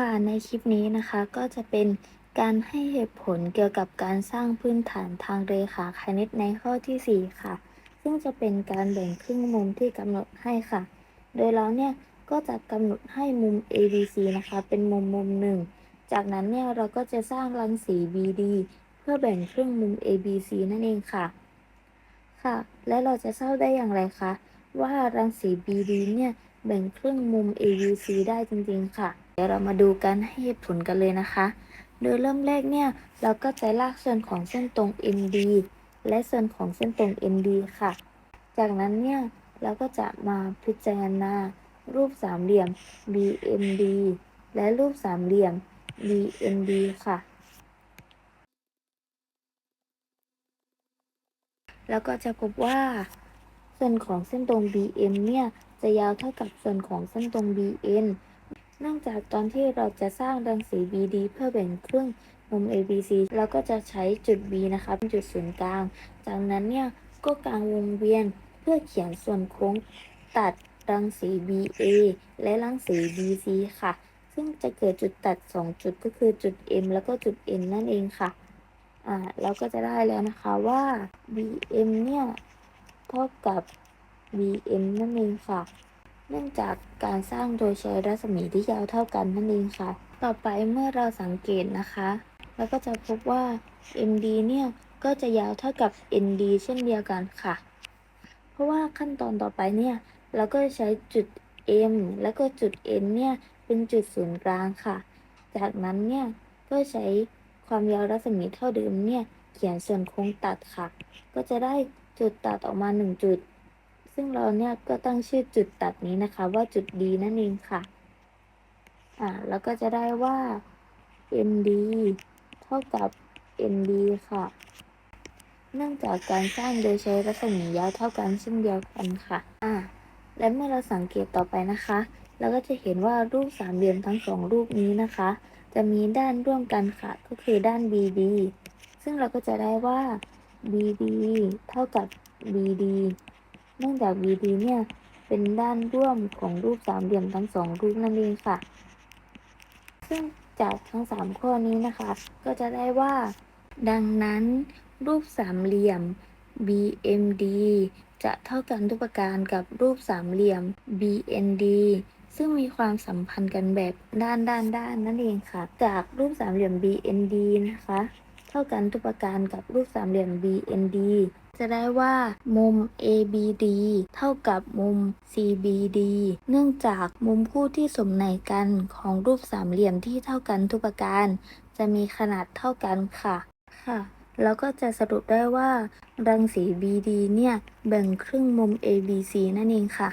ค่ะในคลิปนี้นะคะก็จะเป็นการให้เหตุผลเกี่ยวกับการสร้างพื้นฐานทางเรขาคณิตในข้อที่ 4 ค่ะ ซึ่งจะเป็นการแบ่งครึ่งมุมที่กำหนดให้ค่ะ โดยเราเนี่ยก็จะกำหนดให้มุม ABC นะคะ เป็นมุมมุมหนึ่งจากนั้นเนี่ยเราก็จะสร้างรังสี BD เพื่อแบ่งครึ่งมุม ABC นั่นเองค่ะค่ะ และเราจะทราบได้อย่างไรคะว่ารังสี BD เนี่ยแบ่งครึ่งมุม ABC ได้จริงๆค่ะ เดี๋ยวเรามาดูการให้เหตุผลกันเลยนะคะ โดยเริ่มแรกเนี่ย เราก็จะลากส่วนของเส้นตรง MD และส่วนของเส้นตรง ND ค่ะ จากนั้นเนี่ย เราก็จะมาพิจารณารูปสามเหลี่ยม BMD และรูปสามเหลี่ยม BND ค่ะ แล้วก็จะพบว่า ส่วนของเส้นตรง BM เนี่ย จะยาวเท่ากับส่วนของเส้นตรง BN นื่องจากตอนที่เราจะสร้างรังสี BD เพื่อแบ่งครึ่งมุม ABC เราก็จะใช้จุด B นะคะเป็นจุดศูนย์กลาง จากนั้นเนี่ยก็กางวงเวียนเพื่อเขียนส่วนโค้งตัดรังสี BA และรังสี BC ค่ะ ซึ่งจะเกิดจุดตัด 2 จุดก็คือจุด M แล้วก็จุด N นั่นเองค่ะ อ่าเราก็จะได้แล้วนะคะว่า BM เนี่ยเท่ากับ BN นั่นเองค่ะ เนื่องจากการสร้างโดยใช้รัศมีที่ยาวเท่ากันนั่นเองค่ะ ต่อไปเมื่อเราสังเกตนะคะ เราก็จะพบว่า MD เนี่ยก็จะยาวเท่ากับ ND เช่นเดียวกันค่ะ เพราะว่าขั้นตอนต่อไปเนี่ยเราก็ใช้จุด M แล้วก็จุด N เนี่ยเป็นจุดศูนย์กลางค่ะ จากนั้นเนี่ยก็ใช้ความยาวรัศมีเท่าเดิมเนี่ยเขียนส่วนโค้งตัดค่ะ ก็จะได้จุดตัดออกมา 1 จุด ซึ่งเราเนี่ยก็ตั้งชื่อจุดตัดนี้นะคะ ว่าจุด D นั่นเองค่ะ อ่าแล้วก็จะได้ว่า MD เท่ากับ ND ค่ะ เนื่องจากการสร้างโดยใช้รัศมียาวเท่ากันเช่นเดียวกันค่ะ อ่า และเมื่อเราสังเกตต่อไปนะคะเราก็จะเห็นว่ารูปสามเหลี่ยมทั้งสองรูปนี้นะคะ จะมีด้านร่วมกันค่ะ ก็คือด้าน BD ซึ่งเราก็จะได้ว่า BD เท่ากับ BD เนื่องจาก BD เนี่ย เป็นด้านร่วมของรูปสามเหลี่ยมทั้งสองรูปนั่นเองค่ะ ซึ่งจากทั้ง 3 ข้อนี้นะคะ ก็จะได้ว่า ดังนั้นรูปสามเหลี่ยม BMD จะเท่ากันทุกประการกับรูปสามเหลี่ยม BND ซึ่งมีความสัมพันธ์กันแบบด้านด้านด้านนั่นเองค่ะ จากรูปสามเหลี่ยม BND นะคะ ท่ากันทุกประการกับรูปสามเหลี่ยม BND จะได้ว่ามุม ABD เท่ากับมุม CBD เนื่องจากมุมคู่ที่สมในกันของรูปสามเหลี่ยมที่เท่ากันทุกประการ จะมีขนาดเท่ากันค่ะค่ะ แล้วก็จะสรุปได้ว่า รังสี BD เนี่ย แบ่งครึ่งมุม ABC นั่นเองค่ะ